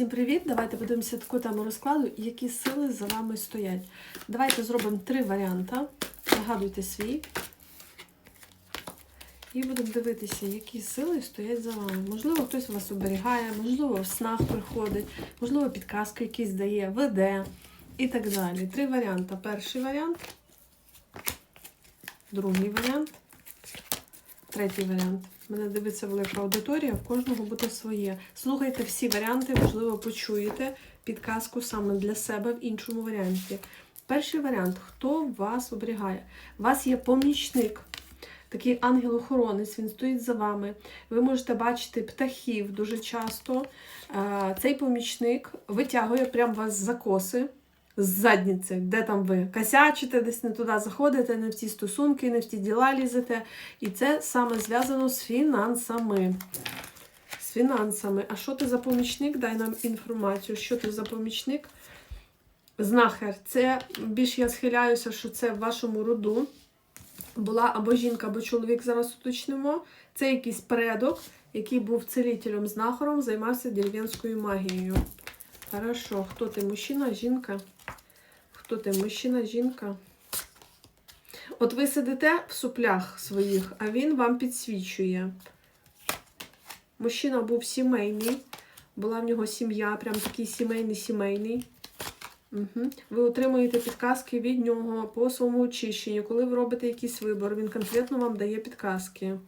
Всім привіт! Давайте подивимося таку тему розкладу, які сили за вами стоять. Давайте зробимо три варіанти. Нагадуйте свій. І будемо дивитися, які сили стоять за вами. Можливо, хтось вас оберігає, можливо, в снах приходить, можливо, підказки якісь дає, веде і так далі. Три варіанти. Перший варіант, другий варіант, третій варіант. Мене дивиться велика аудиторія, в кожного буде своє. Слухайте всі варіанти, можливо, почуєте підказку саме для себе в іншому варіанті. Перший варіант: хто вас оберігає? У вас є помічник, такий ангел-охоронець, він стоїть за вами. Ви можете бачити птахів дуже часто. Е, Цей помічник витягує прямо вас за коси. З задніці, де там ви косячите, десь не туди заходите, не в ті стосунки, не в ті діла лізете. І це саме зв'язано з фінансами. З фінансами. А що ти за помічник? Дай нам інформацію. Що ти за помічник? Знахар. Це більш я схиляюся, що це в вашому роду була або жінка, або чоловік, зараз уточнимо. Це якийсь предок, який був целителем знахаром, займався дерев'янською магією. Хорошо, хто ти? Мужчина, жінка? Хто ти? Мужчина, жінка? От ви сидите в суплях своїх, а він вам підсвічує. Мужчина був сімейний, була в нього сім'я, прям такий сімейний-сімейний. Угу. Ви отримуєте підказки від нього по своєму очищенню. Коли ви робите якийсь вибор, він конкретно вам дає підказки.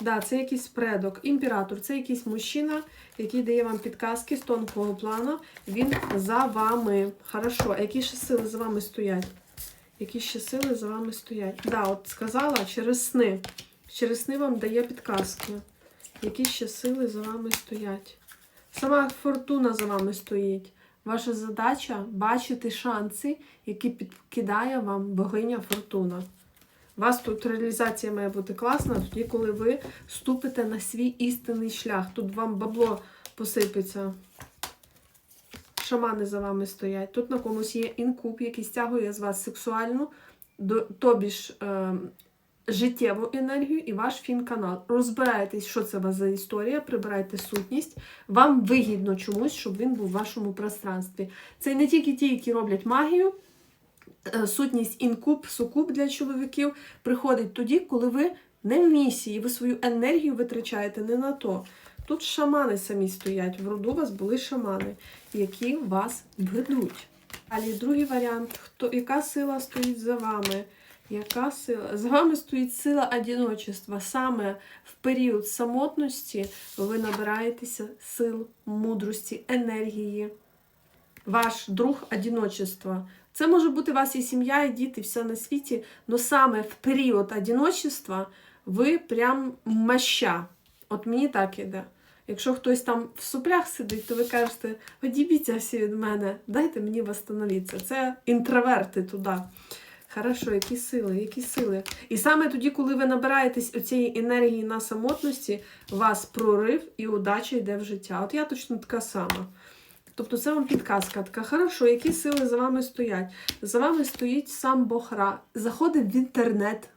Да, це якийсь предок. Імператор це якийсь мужчина, який дає вам підказки з тонкого плану. Він за вами. Хорошо, які ще сили за вами стоять? Які ще сили за вами стоять? Да, от сказала через сни. Через сни вам дає підказки. Які ще сили за вами стоять? Сама фортуна за вами стоїть. Ваша задача бачити шанси, які підкидає вам богиня фортуна. Вас тут реалізація має бути класна, тоді, коли ви ступите на свій істинний шлях. Тут вам бабло посипеться. Шамани за вами стоять. Тут на комусь є інкуб, який стягує з вас сексуальну, тобі ж е, життєву енергію і ваш фін-канал. Розбирайтесь, що це у вас за історія, прибирайте сутність. Вам вигідно чомусь, щоб він був в вашому пространстві. Це не тільки ті, які роблять магію. Е, Сутність інкуб, сукуб для чоловіків приходить тоді, коли ви не в місії, ви свою енергію витрачаєте не на то. Тут шамани самі стоять. В роду у вас були шамани, які вас ведуть. Далі другий варіант: хто, яка сила стоїть за вами? Яка сила? За вами стоїть сила одиночества. Саме в період самотності ви набираєтеся сил, мудрості, енергії. Ваш друг одиночества. Це може бути у вас і сім'я, і діти, все на світі, але саме в період одиночества ви прям маща. От мені так іде. Якщо хтось там в суплях сидить, то ви кажете, одібіться всі від мене, дайте мені восстановитися. Це інтроверти туди. Хорошо, які сили, які сили. І саме тоді, коли ви набираєтесь оцієї енергії на самотності, у вас прорив і удача йде в життя. От я точно така сама. Тобто це вам підказка така, хорошо, які сили за вами стоять? За вами стоїть сам Бохра. Заходимо в інтернет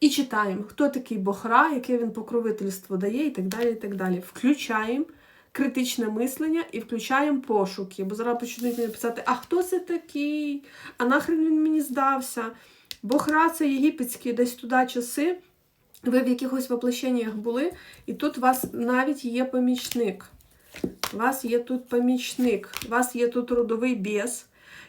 і читаємо, хто такий Бохра, яке він покровительство дає, і так далі. і так далі. Включаємо критичне мислення і включаємо пошуки. Бо зараз почнуть мені писати, а хто це такий? А нахрен він мені здався? Бохра це єгипетські десь туди часи. Ви в якихось воплощеннях були, і тут у вас навіть є помічник. Вас є тут помічник, вас є тут родовий біс,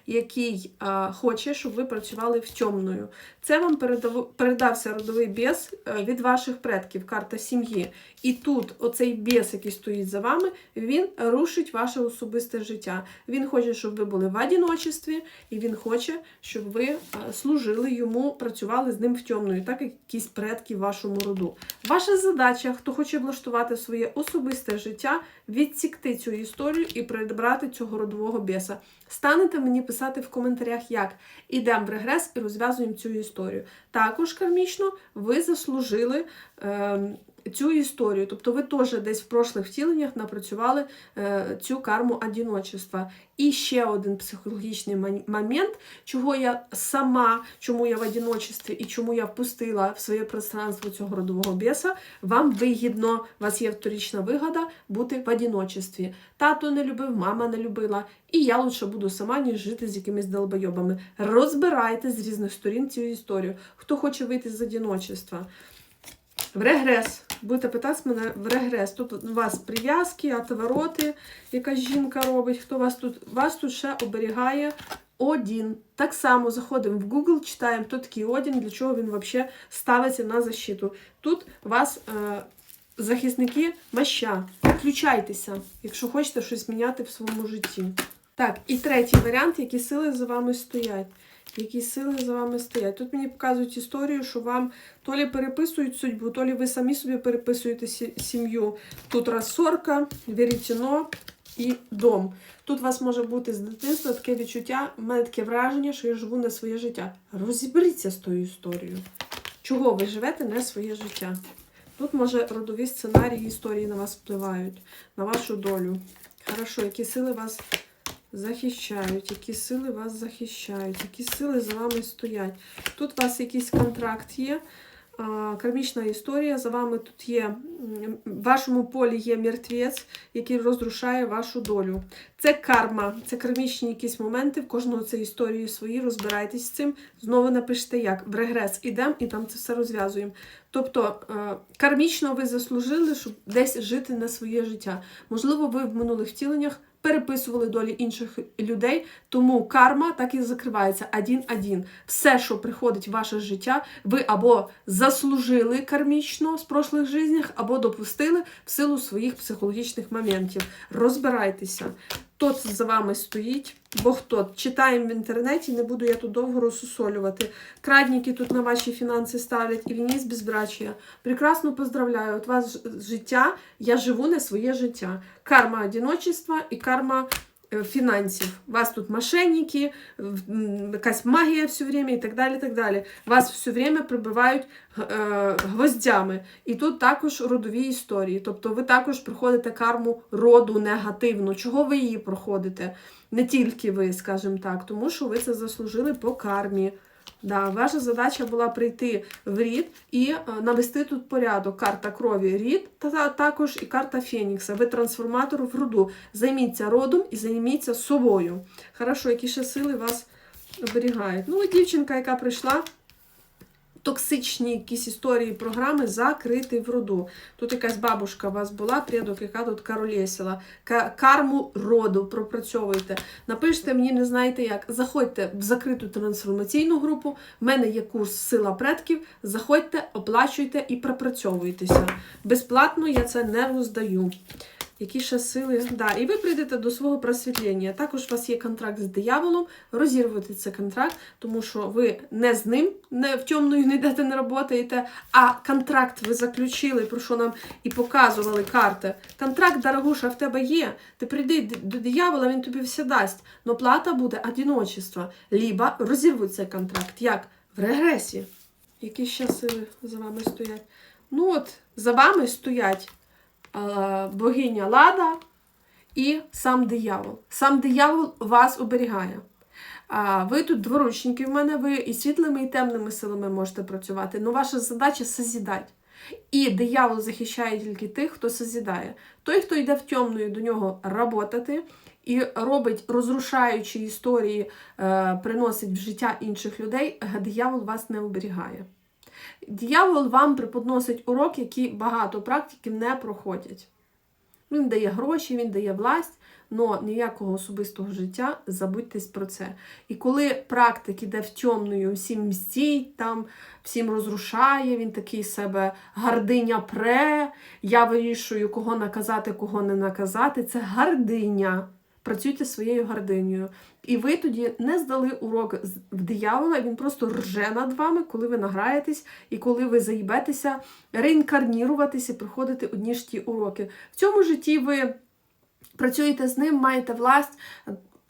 який хоче, щоб ви працювали в темною. Це вам передав, передався родовий біс е, від ваших предків, карта сім'ї. І тут оцей біс, який стоїть за вами, він рушить ваше особисте життя. Він хоче, щоб ви були в одиночестві, і він хоче, щоб ви а, служили йому, працювали з ним в темною, так як якісь предки в вашому роду. Ваша задача, хто хоче влаштувати своє особисте життя, відсікти цю історію і прибрати цього родового біса. Станете мені писати в коментарях, як ідемо в регрес і розв'язуємо цю історію. Також кармічно ви заслужили е, цю історію. Тобто ви теж десь в прошлих втіленнях напрацювали е, цю карму одиночества. І ще один психологічний момент, чого я сама, чому я в одиночестві і чому я впустила в своє пространство цього родового біса, вам вигідно, у вас є вторічна вигода бути в одиночестві. Тато не любив, мама не любила, і я лучше буду сама, ніж жити з якимись долбойобами. Розбирайте з різних сторін цю історію. Хто хоче вийти з одиночества? В регрес. Будете питати мене в регрес. Тут у вас прив'язки, отвороти, якась жінка робить. Хто вас тут? Вас тут ще оберігає Одін. Так само заходимо в Google, читаємо, хто такий Одін, для чого він взагалі ставиться на защиту. Тут вас е, захисники маща. Включайтеся, якщо хочете щось міняти в своєму житті. Так, і третій варіант, які сили за вами стоять. Які сили за вами стоять. Тут мені показують історію, що вам то лі переписують судьбу, то лі ви самі собі переписуєте сім'ю. Тут розсорка, вірітіно і дом. Тут у вас може бути з дитинства таке відчуття, в мене таке враження, що я живу не своє життя. Розіберіться з тою історією. Чого ви живете не своє життя? Тут, може, родові сценарії історії на вас впливають, на вашу долю. Хорошо, які сили вас захищають, які сили вас захищають, які сили за вами стоять. Тут у вас якийсь контракт є, кармічна історія. За вами тут є, в вашому полі є мертвець, який розрушає вашу долю. Це карма, це кармічні якісь моменти. В кожного це історії свої, розбирайтесь з цим. Знову напишіть як. В регрес ідемо і там це все розв'язуємо. Тобто е, кармічно ви заслужили, щоб десь жити на своє життя. Можливо, ви в минулих втіленнях переписували долі інших людей, тому карма так і закривається один-один. Все, що приходить в ваше життя, ви або заслужили кармічно з прошлих життях, або допустили в силу своїх психологічних моментів. Розбирайтеся. Тот за вами стоїть, бо хто. Читаємо в інтернеті, не буду я тут довго розсусолювати. Крадники тут на ваші фінанси ставлять і війні з безбрачія. Прекрасно поздравляю. От вас життя, я живу не своє життя. Карма одиночества і карма фінансів. У вас тут мошенники, якась магія все время і так далі. так далі. Вас все время прибивають е, гвоздями. І тут також родові історії. Тобто ви також проходите карму роду негативну. Чого ви її проходите? Не тільки ви, скажімо так, тому що ви це заслужили по кармі. Да, ваша задача була прийти в рід і е, навести тут порядок. Карта крові рід, та, та також і карта Фенікса. Ви трансформатор в роду. Займіться родом і займіться собою. Хорошо, які ще сили вас оберігають. Ну, і дівчинка, яка прийшла. Токсичні якісь історії програми закрити в роду. Тут якась бабушка у вас була, предок, яка тут королесила. Карму роду пропрацьовуйте. Напишіть мені, не знаєте як. Заходьте в закриту трансформаційну групу. В мене є курс Сила предків. Заходьте, оплачуйте і пропрацьовуйтеся. Безплатно я це не роздаю. Які ще сили? Да, і ви прийдете до свого просвітлення. Також у вас є контракт з дияволом. Розірвати цей контракт, тому що ви не з ним, не в темною не йдете, не працюєте, а контракт ви заключили, про що нам і показували карти. Контракт, дорогуша, в тебе є. Ти прийди до диявола, він тобі все дасть. Но плата буде одиночество. Либо розірвуть цей контракт. Як? В регресі. Які ще сили за вами стоять? Ну от, за вами стоять богиня Лада і сам диявол. Сам диявол вас оберігає. Ви тут дворучники в мене, ви і світлими, і темними силами можете працювати. Ну, ваша задача созідати. І диявол захищає тільки тих, хто созідає. Той, хто йде в темну, до нього работати і робить розрушаючі історії, е, приносить в життя інших людей, е, диявол вас не оберігає. Диявол вам преподносить урок, який багато практиків не проходять. Він дає гроші, він дає власть, але ніякого особистого життя, забудьтесь про це. І коли практик іде в темною, всім мстіть, там, всім розрушає, він такий себе гординя пре, я вирішую, кого наказати, кого не наказати. Це гординя. Працюйте своєю гординею. І ви тоді не здали урок в диявола, він просто рже над вами, коли ви награєтесь і коли ви заїбетеся реінкарніруватися, проходити одні ж ті уроки. В цьому житті ви працюєте з ним, маєте власть.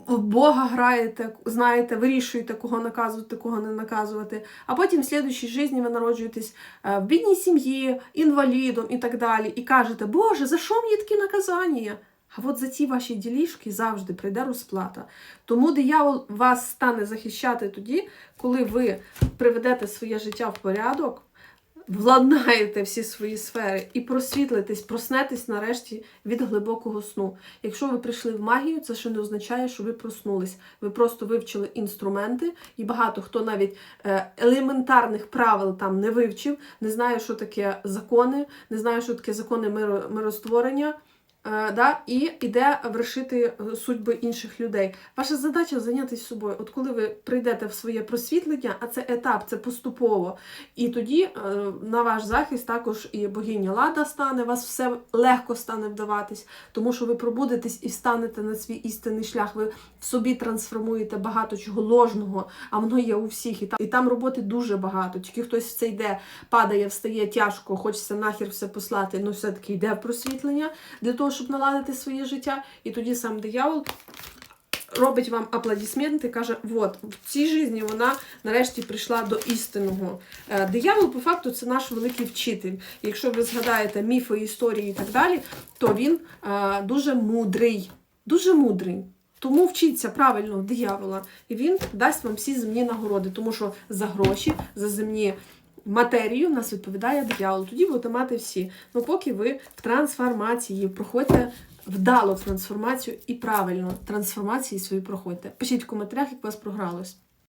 в Бога граєте, знаєте, вирішуєте, кого наказувати, кого не наказувати. А потім в слідчій житті ви народжуєтесь е, в бідній сім'ї, інвалідом і так далі. І кажете, Боже, за що мені такі наказання? А от за ці ваші ділішки завжди прийде розплата. Тому диявол вас стане захищати тоді, коли ви приведете своє життя в порядок, владнаєте всі свої сфери і просвітлитесь, проснетесь нарешті від глибокого сну. Якщо ви прийшли в магію, це ще не означає, що ви проснулись. Ви просто вивчили інструменти, і багато хто навіть е, елементарних правил там не вивчив, не знає, що таке закони, не знає, що таке закони миро, миростворення. Е, да, і іде вершити е, судьби інших людей. Ваша задача зайнятися собою. От коли ви прийдете в своє просвітлення, а це етап, це поступово. І тоді е, на ваш захист також і богиня Лада стане, вас все легко стане вдаватись, тому що ви пробудетесь і встанете на свій істинний шлях. Ви в собі трансформуєте багато чого ложного, а воно є у всіх. І там, і там роботи дуже багато. Тільки хтось в це йде, падає, встає тяжко, хочеться нахер все послати, ну все-таки йде в просвітлення для того, щоб наладити своє життя. І тоді сам диявол робить вам аплодисменти, каже: от, в цій житті вона нарешті прийшла до істинного. Е, Диявол, по факту, це наш великий вчитель. Якщо ви згадаєте міфи, історії і так далі, то він е, дуже мудрий. Дуже мудрий. Тому вчіться правильно диявола, і він дасть вам всі земні нагороди, тому що за гроші, за земні матерію нас відповідає диявол. Тоді будете мати всі. Ну поки ви в трансформації проходьте вдало трансформацію і правильно трансформації свої проходьте. Пишіть в коментарях, як у вас програлось.